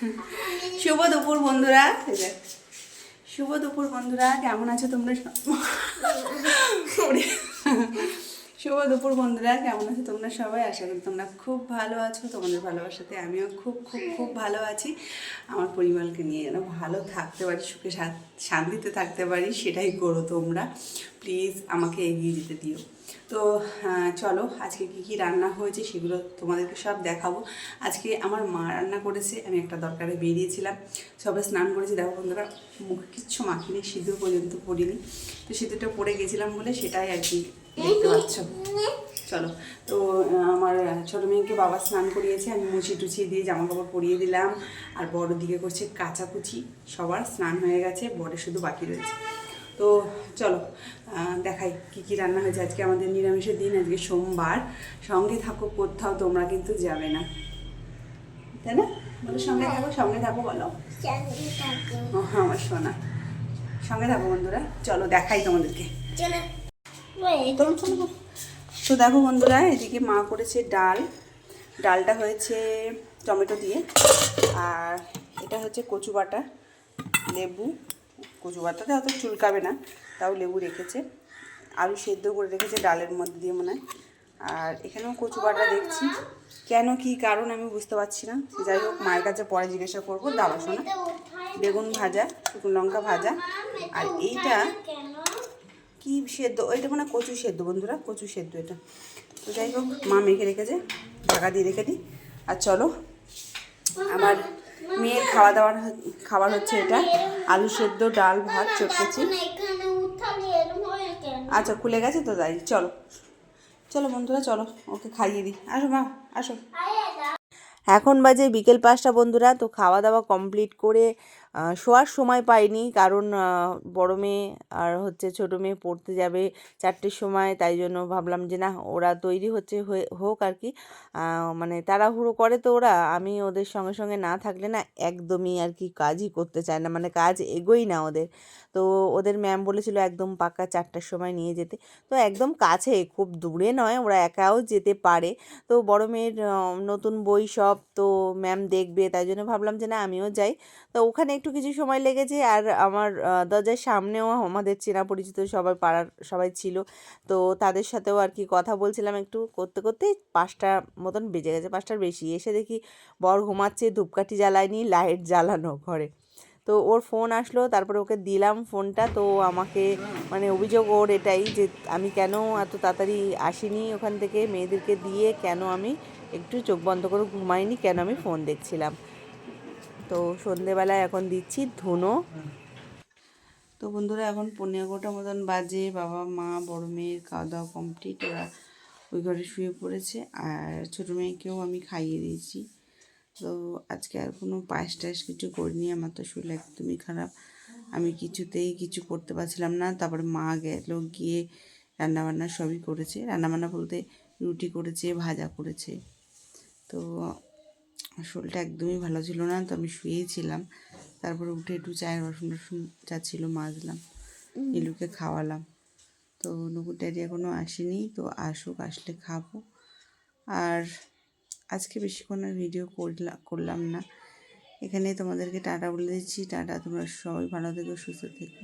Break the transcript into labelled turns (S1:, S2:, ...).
S1: শুভ দুপুর বন্ধুরা। শুভ দুপুর বন্ধুরা কেমন আছো তোমরা। শুভ দুপুর বন্ধুরা, কেমন আছো তোমরা সবাই? আশা করি তোমরা খুব ভালো আছো। তোমাদের ভালোবাসাতে আমিও খুব খুব খুব ভালো আছি। আমার পরিবারকে নিয়ে যেন ভালো থাকতে পারি, সুখে শান্তিতে থাকতে পারি, সেটাই করো তোমরা। প্লিজ আমাকে এগিয়ে যেতে দিও। তো চলো, আজকে কি কি রান্না হয়েছে সেগুলো তোমাদেরকে সব দেখাবো। আজকে আমার মা রান্না করেছে, আমি একটা দরকারে বেরিয়েছিলাম। সবাই স্নান করেছি, দেখো বন্ধুরা, মুখে কিচ্ছু মাখিনি সিঁদুর পর্যন্ত পড়িনি তো সিঁদুরটা পরে গেছিলাম বলে সেটাই আর কি দেখতে পাচ্ছ? চলো তো আমার ছোটো মেয়েকে বাবা স্নান করিয়েছে আমি মুছি টুচিয়ে দিয়ে জামা কাপড় পরিয়ে দিলাম আর বড় দিকে করছে কাচাকুচি সবার স্নান হয়ে গেছে বড় শুধু বাকি রয়েছে। তো চলো দেখাই কি কি রান্না হয়েছে আজকে আমাদের নিরামিষের দিন আজকে সোমবার সঙ্গে থাকো কোথাও তোমরা কিন্তু যাবে না। তাই না? বলো সঙ্গে থাকো সঙ্গে থাকো বলো। ও আমার সোনা। সঙ্গে থাকো বন্ধুরা চলো দেখাই তোমাদেরকে। তো। দেখো বন্ধুরা, এদিকে মা করেছে ডাল। ডালটা হয়েছে টমেটো দিয়ে। আর এটা হচ্ছে কচু বাটা, লেবু। কচু বাটাতে অত চুলকাবে না, তাও লেবু রেখেছে। আলু সেদ্ধ করে রেখেছে ডালের মধ্যে দিয়ে মনে হয়। আর এখানেও কচু বাটা দেখছি। কেন, কি কারণ আমি বুঝতে পারছি না। যাই হোক, মায়ের কাছে পরে জিজ্ঞাসা করব। দাবা শোনা। বেগুন ভাজা, শুকনো লঙ্কা ভাজা। আর এইটা কি সেদ্ধ? এটা মানে কচু সেদ্ধ বন্ধুরা, কচু সেদ্ধ এটা। তো যাই হোক, মা মেখে রেখেছে, ঢাকা দিয়ে রেখে দিই। আর চলো, আমার মেয়ের খাওয়া দাওয়ার খাবার হচ্ছে এটা, আলু সেদ্ধ, ডাল, ভাত চটকেছি। আচ্ছা খুলে গেছে তো তাই, চলো। চলো বন্ধুরা, চলো, ওকে খাইয়ে দিই। আসো মা, আসো। এখন বাজে বিকেল পাঁচটা বন্ধুরা, তো খাওয়া দাওয়া কমপ্লিট করে শোয়ার সময় পাইনি। কারণ বড় মেয়ে আর হচ্ছে ছোট মেয়ে পড়তে যাবে চারটের সময়। তাই জন্য ভাবলাম যে না ওরা তৈরি হচ্ছে হোক আর কি। মানে তাড়াহুড়ো করে তো ওরা। আমি ওদের সঙ্গে সঙ্গে না থাকলে না একদমই আর কি কাজই করতে চায় না। মানে কাজ এগোই না ওদের। তো ওদের ম্যাম বলেছিল একদম পাক্কা চারটার সময় নিয়ে যেতে। তো একদম কাছে, খুব দূরে নয়, ওরা একাও যেতে পারে। তো বড় মেয়ের নতুন বই সব তো ম্যাম দেখবে। তাই জন্য ভাবলাম যে, না, আমিও যাই। তো ওখানে একটু কিছু সময় লেগেছে আর আমার দরজার সামনেও আমাদের চেনা পরিচিত সবাই পাড়ার সবাই ছিল। তো তাদের সাথেও আর কি কথা বলছিলাম একটু করতে করতে পাঁচটা মতন বেজে গেছে, পাঁচটার বেশি। এসে দেখি বর ঘুমাচ্ছে, ধূপকাঠি জ্বালায়নি, লাইট জ্বালানো ঘরে। তো ওর ফোন আসলো, তারপরে ওকে দিলাম ফোনটা। তো আমাকে মানে অভিযোগ ওর এটাই যে, আমি কেন এত তাড়াতাড়ি আসিনি ওখান থেকে? মেয়েদেরকে দিয়ে কেন আমি একটু চোখ বন্ধ করে ঘুমাইনি? কেন আমি ফোন দেখছিলাম? তো সন্ধেবেলায় এখন দিচ্ছি ধুনো। তো বন্ধুরা, এখন পনেরো এগারোটা মতন বাজে, বাবা, মা, বড় মেয়ের খাওয়া দাওয়া কমপ্লিট ওরা ওই ঘরে শুয়ে পড়েছে, আর ছোটো মেয়েকেও আমি খাইয়ে দিয়েছি। তো আজকে আর কোনো পায়েস টায়েস কিছু করিনি, আমার তো শরীর একদমই খারাপ। আমি কিছুতেই কিছু করতে পারছিলাম না, তারপরে মা গেল, গিয়ে রান্নাবান্না সবই করেছে। রান্নাবান্না বলতে রুটি করেছে, ভাজা করেছে। তো শরীরটা একদমই ভালো ছিল না তো আমি শুয়েই ছিলাম। তারপরে উঠে একটু চায়ের বাসন টাসন যা ছিল মাজলাম নীলুকে খাওয়ালাম। তো নুকুর ড্যাডি এখনও আসেনি তো আসুক আসলে খাব। আর আজকে বেশিক্ষণ আর ভিডিও করলাম করলাম না। এখানে তোমাদেরকে টাটা বলে দিচ্ছি। টাটা তোমরা সবাই ভালো থেকো সুস্থ থেকো।